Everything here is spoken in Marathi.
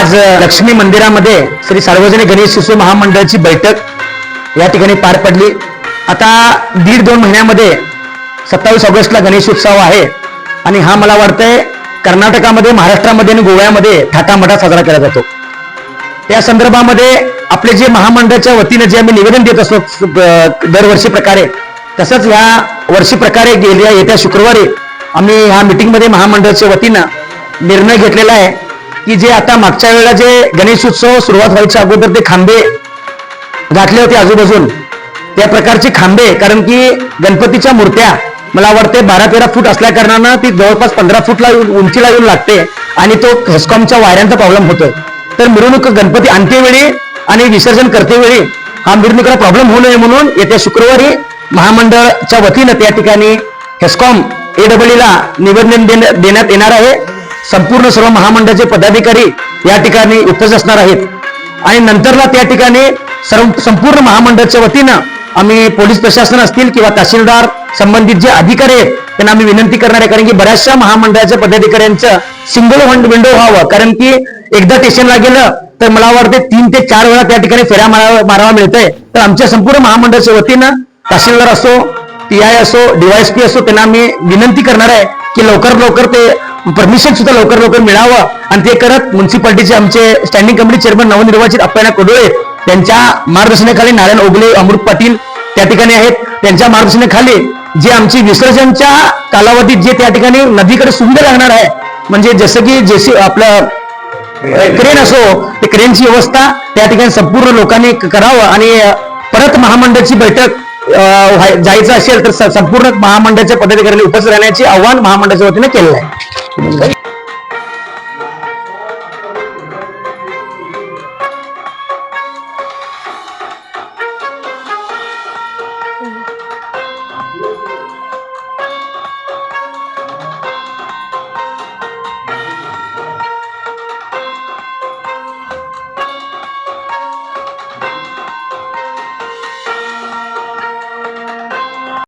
आज लक्ष्मी मंदिरामध्ये श्री सार्वजनिक गणेश उत्सव महामंडळाची बैठक या ठिकाणी पार पडली. आता दीड दोन महिन्यामध्ये सत्तावीस ऑगस्टला गणेश उत्सव आहे आणि हा मला वाटतंय कर्नाटकामध्ये महाराष्ट्रामध्ये आणि गोव्यामध्ये थाटामाटात साजरा केला जातो. त्या संदर्भामध्ये आपले जे महामंडळाच्या वतीनं जे आम्ही निवेदन देत असतो दरवर्षी प्रकारे तसंच ह्या वर्षी प्रकारे गेल्या येत्या शुक्रवारी आम्ही ह्या मिटिंगमध्ये महामंडळाच्या वतीनं निर्णय घेतलेला आहे. की जे आता मागच्या वेळेला जे गणेश उत्सव सुरुवात व्हायच्या अगोदर ते खांबे घातले होते आजूबाजून त्या प्रकारचे खांबे कारण की गणपतीच्या मूर्त्या मला वाटते बारा तेरा फूट असल्या कारणानं ती जवळपास पंधरा फूटला उंचीला येऊन लागते आणि तो हेस्कॉमच्या वायऱ्यांचा प्रॉब्लेम होतोय तर मिरवणूक गणपती आणतेवेळी आणि विसर्जन करतेवेळी हा मिरवणुकीला प्रॉब्लेम होऊ नये म्हणून येत्या शुक्रवारी महामंडळाच्या वतीनं त्या ठिकाणी हेस्कॉम ला निवेदन देण्यात येणार आहे. संपूर्ण सर्व महामंडळाचे पदाधिकारी या ठिकाणी उपस्थित असणार आहेत. आणि नंतरला त्या ठिकाणी सर्व संपूर्ण महामंडळाच्या वतीनं आम्ही पोलीस प्रशासन असतील किंवा तहसीलदार संबंधित जे अधिकारी आहेत त्यांना आम्ही विनंती करणार आहे. कारण की बऱ्याचशा महामंडळाच्या पदाधिकाऱ्यांचं सिंगल विंडो व्हावं. कारण की एकदा स्टेशनला गेलं तर मला वाटते तीन ते चार वेळा त्या ठिकाणी फेऱ्या मारावा मारावा मिळतंय. तर आमच्या संपूर्ण महामंडळाच्या वतीनं तहसीलदार असो पी आय असो डीवायएसपी असो त्यांना आम्ही विनंती करणार आहे की लवकर लवकर ते परमिशन सुद्धा लवकर लवकर मिळावं. आणि ते करत म्युन्सिपाल्टीचे आमचे स्टँडिंग कमिटी चेअरमन नवनिर्वाचित अप्पायना कोडोळे त्यांच्या मार्गदर्शनाखाली नारायण ओगले अमृत पाटील त्या ठिकाणी आहेत. त्यांच्या मार्गदर्शनाखाली जे आमची विसर्जनच्या कालावधीत जे त्या ठिकाणी नदीकडे सुविधा लागणार आहे म्हणजे जसं की जेसी आपलं क्रेन असो. ते क्रेनची व्यवस्था त्या ठिकाणी संपूर्ण लोकांनी करावं. आणि परत महामंडळाची बैठक जायचं असेल तर संपूर्ण महामंडळाच्या पदाधिकाऱ्यांनी उपस्थित राहण्याचे आव्हान महामंडळाच्या वतीने केलेलं आहे. Thank you.